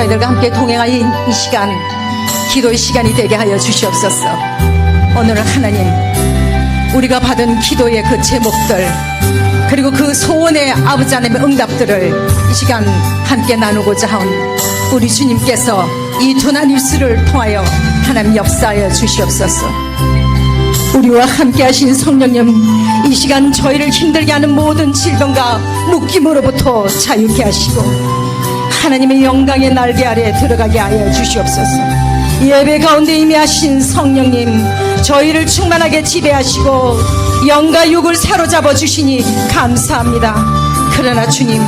저희들과 함께 동행하는 이 시간 기도의 시간이 되게 하여 주시옵소서. 오늘은 하나님 우리가 받은 기도의 그 제목들 그리고 그 소원의 아버지 하나님의 응답들을 이 시간 함께 나누고자 한 우리 주님께서 이 두나 뉴스를 통하여 하나님 역사하여 주시옵소서. 우리와 함께 하신 성령님 이 시간 저희를 힘들게 하는 모든 질병과 묶임으로부터 자유케 하시고 하나님의 영광의 날개 아래 들어가게 하여 주시옵소서. 예배 가운데 임하신 성령님 저희를 충만하게 지배하시고 영과 육을 사로잡아 주시니 감사합니다. 그러나 주님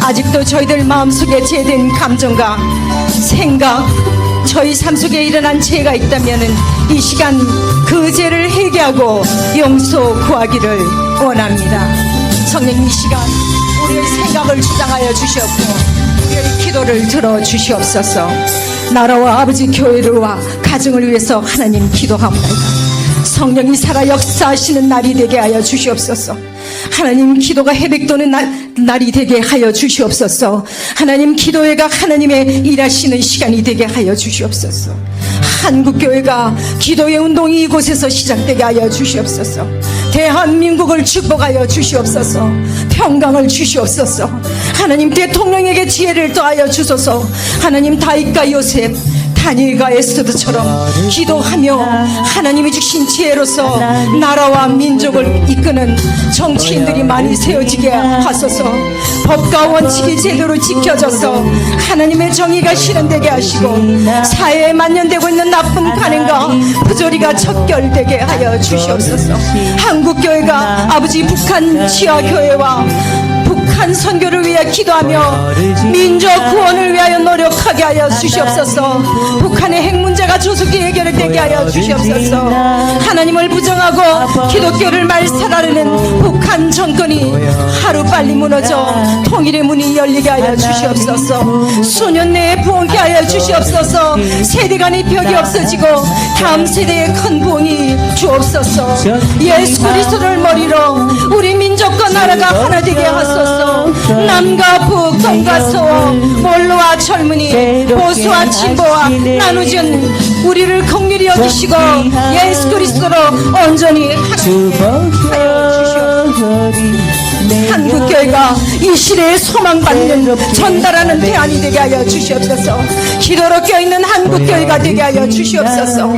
아직도 저희들 마음속에 제된 감정과 생각 저희 삶 속에 일어난 죄가 있다면 이 시간 그 죄를 회개하고 용서 구하기를 원합니다. 성령 이 시간 우리의 생각을 주장하여 주시옵고 우리의 기도를 들어 주시옵소서. 나라와 아버지 교회를와 가정을 위해서 하나님 기도합니다. 성령이 살아 역사하시는 날이 되게 하여 주시옵소서. 하나님 기도가 회백되는 날, 날이 되게 하여 주시옵소서. 하나님 기도회가 하나님의 일하시는 시간이 되게 하여 주시옵소서. 한국교회가 기도의 운동이 이곳에서 시작되게 하여 주시옵소서. 대한민국을 축복하여 주시옵소서. 평강을 주시옵소서. 하나님 대통령에게 지혜를 더하여 주소서. 하나님 다윗과 요셉 다니엘과 에스더처럼 기도하며 하나님이 주신 지혜로서 나라와 민족을 이끄는 정치인들이 많이 세워지게 하소서. 법과 원칙이 제대로 지켜져서 하나님의 정의가 실현되게 하시고 사회에 만연되고 있는 나쁜 간행과 부조리가 척결되게 하여 주시옵소서. 한국교회가 아버지 북한 지하교회와 북한 선교를 위해 기도하며 민족 구원을 위하여 노력하게 하여 주시옵소서. 북한의 핵 문제가 조속히 해결되게 하여 주시옵소서. 하나님을 부정하고 기독교를 말살하려는 북한 정권이 하루빨리 무너져 통일의 문이 열리게 하여 주시옵소서. 수년 내에 부흥케 하여 주시옵소서. 세대 간의 벽이 없어지고 다음 세대의 큰 부흥이 주옵소서. 예수 그리스도를 머리로 우리 민족과 나라가 하나 되게 하소서 남과 북 동과 서워 몰로와 젊은이 보수와 진보와 나누진 우리를 긍휼히 여기시고 예수 그리스도로 온전히 한국교회가 이 시대에 소망받는 전달하는 대안이 되게 하여 주시옵소서. 기도로 껴있는 한국교회가 되게 하여 주시옵소서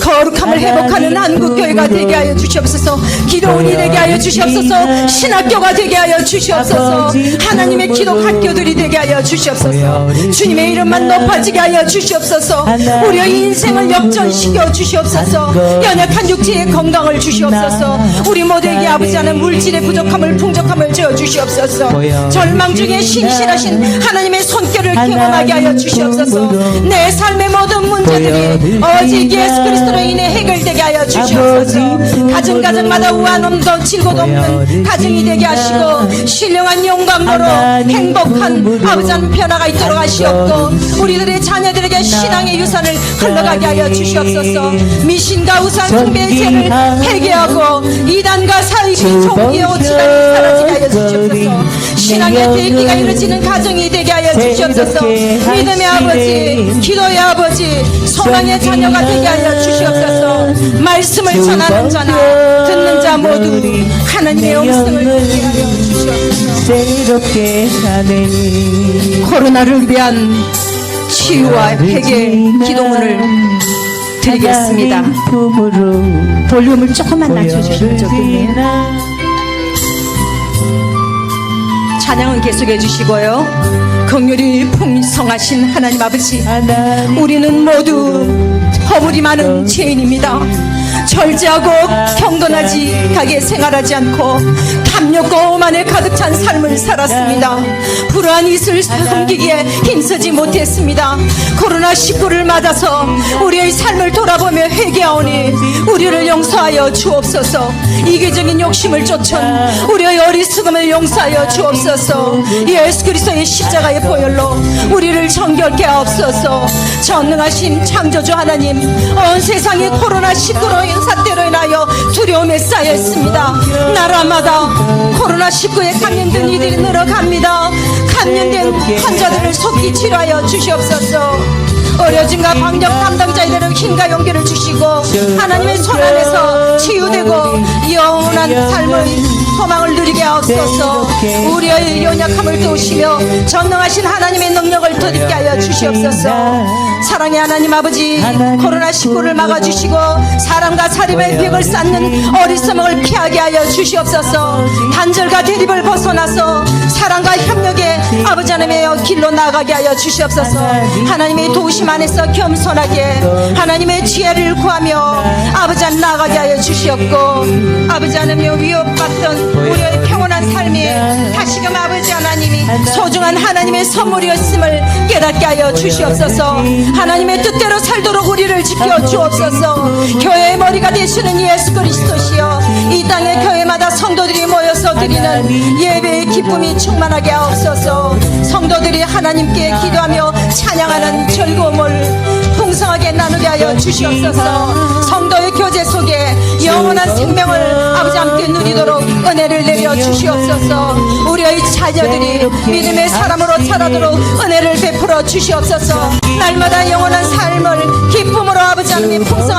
거룩함을 회복하는 한국교회가 되게 하여 주시옵소서. 기도원이 되게 하여 주시옵소서. 신학교가 되게 하여 주시옵소서. 하나님의 기도 학교들이 되게 하여 주시옵소서. 주님의 이름만 높아지게 하여 주시옵소서. 우리의 인생을 역전시켜 주시옵소서. 연약한 육체의 건강을 주시옵소서. 우리 모두에게 아버지 하는 물질의 부족함을 풍족함을 지어 주시옵소서. 절망 중에 신실하신 하나님의 손길을 경험하게 하여 주시옵소서. 내 삶의 모든 문제들이 오직 예수 그리스도 로 인해 해결되게 하여 주시옵소서. 가정 가정마다 우한 없도 질곡 없는 가정이 되게 하시고 신령한 영광으로 행복한 아버지 하나님 변화가 있도록 하시옵고 우리들의 자녀들에게 신앙의 유산을 흘러가게 하여 주시옵소서. 미신과 우상 숭배의 죄를 회개하고 이단과 사익이 종기의 오치단이 사라지게 하여 주시옵소서. 신앙의 대기가 이루어지는 가정이 되게 하여 주시옵소서. 믿음의 아버지 기도의 아버지 소망의 자녀가 되게 하여 주시옵소서. 말씀을 전하는 자나 듣는 자 모두 하나님의 음성을 듣게 하여 주시옵소서. 코로나를 위한 치유와 회개 기도문을 드리겠습니다. 볼륨을 조금만 낮춰주시면 좋겠네요 찬양은 계속해 주시고요 긍휼이 풍성하신 하나님 아버지 우리는 모두 허물이 많은 죄인입니다. 절제하고 경건하지,하게 생활하지 않고 탐욕과 오만에 가득 찬 삶을 살았습니다. 불안한 이슬 숨기기에 힘쓰지 못했습니다. 코로나19를 맞아서 우리의 삶을 돌아보며 회개하오니 우리를 용서하여 주옵소서. 이기적인 욕심을 쫓은 우리의 어리석음을 용서하여 주옵소서. 예수 그리스도의 십자가의 보혈로 우리를 정결 정결케 하옵소서 전능하신 창조주 하나님 온 세상이 코로나19로 인사태로 인하여 두려움에 쌓여 있습니다. 나라마다 코로나19에 감염된 이들이 늘어갑니다. 감염된 환자들을 속히 치료하여 주시옵소서. 어려짐과 방역 담당자들은 힘과 용기를 주시고 하나님의 손 안에서 치유되고 영원한 삶의 소망을 누리게 하옵소서. 우리의 연약함을 도우시며 전능하신 하나님의 능력을 더럽게 하여 주시옵소서. 사랑의 하나님 아버지 코로나19를 막아주시고 사람과 사림의 벽을 쌓는 어리석음을 피하게 하여 주시옵소서. 단절과 대립을 벗어나서 사랑과 협력의 아버지 하나님의 길로 나가게 하여 주시옵소서. 하나님의 도우심 안에서 겸손하게 하나님의 지혜를 구하며 아버지 하나님 나가게 하여 주시옵고 아버지 하나님의 위협받던 우리의 평온한 삶이 다시금 아버지 하나님이 소중한 하나님의 선물이었음을 깨닫게 하여 주시옵소서. 하나님의 뜻대로 살도록 우리를 지켜 주옵소서. 교회의 머리가 되시는 예수 그리스도시여 이 땅의 교회마다 성도들이 모여서 드리는 예배의 기쁨이 충만하게 하옵소서. 성도들이 하나님께 기도하며 찬양하는 하여 주시옵소서. 성도의 교제 속에 영원한 생명을 아버지 함께 누리도록 은혜를 내려 주시옵소서. 우리의 자녀들이 믿음의 사람으로 자라도록 은혜를 베풀어 주시옵소서. 날마다 영원한 삶을 기쁨으로 아버지 하나님 풍성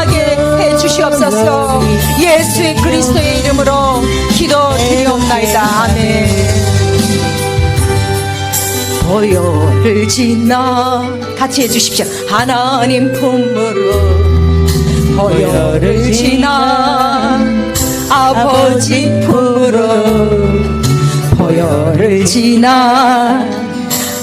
보혈을 지나 같이 해주십시오. 하나님 품으로 보혈을 지나 아버지 품으로 보혈을 지나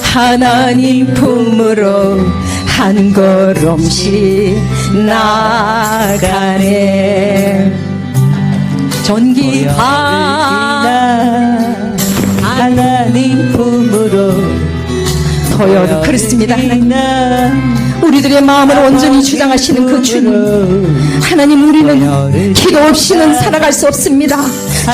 하나님 품으로 한 걸음씩 나가네. 존귀한 하나님 품으로 보혈 그렇습니다. 하나님 우리들의 마음을 온전히 주장하시는 그 주님 하나님 우리는 기도 없이는 살아갈 수 없습니다.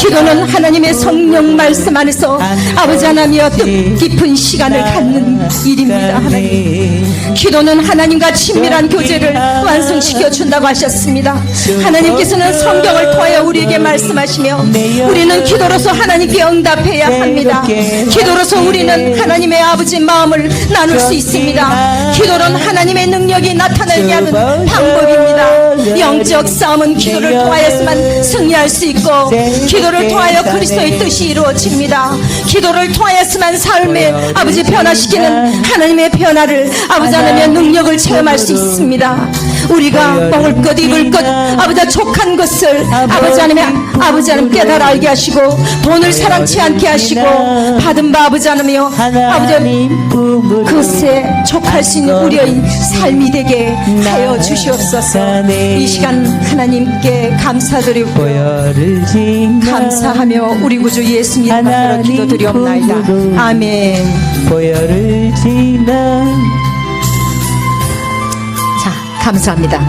기도는 하나님의 성령 말씀 안에서 아버지 하나님과 뜻깊은 시간을 갖는 일입니다 하나님. 기도는 하나님과 친밀한 교제를 완성시켜 준다고 하셨습니다. 하나님께서는 성경을 통하여 우리에게 말씀하시며 우리는 기도로서 하나님께 응답해야 합니다. 기도로서 우리는 하나님의 아버지 마음을 나눌 수 있습니다. 기도는 하나님 의 능력이 나타나게 하는 방법입니다. 영적 싸움은 기도를 통하여서만 승리할 수 있고 기도를 통하여 그리스도의 뜻이 이루어집니다. 기도를 통하여서만 삶의 아버지 변화시키는 하나님의 변화를 아버지 하나님의 능력을 체험할 수 있습니다. 우리가 먹을 것 입을 것 아버지 족한 것을 아버지 하나님의 아버지 하나님 깨달아 알게 하시고 돈을 사랑치 않게 하시고 받은 바 아버지 하나님이여. 아버지 그것에 족할 수 있는 우리의 삶이 되게 하여 주시옵소서. 이 시간 하나님께 감사드리고 감사하며 우리 구주 예수님 이름으로 기도드리옵나이다. 아멘. 보혈을 지나 자 감사합니다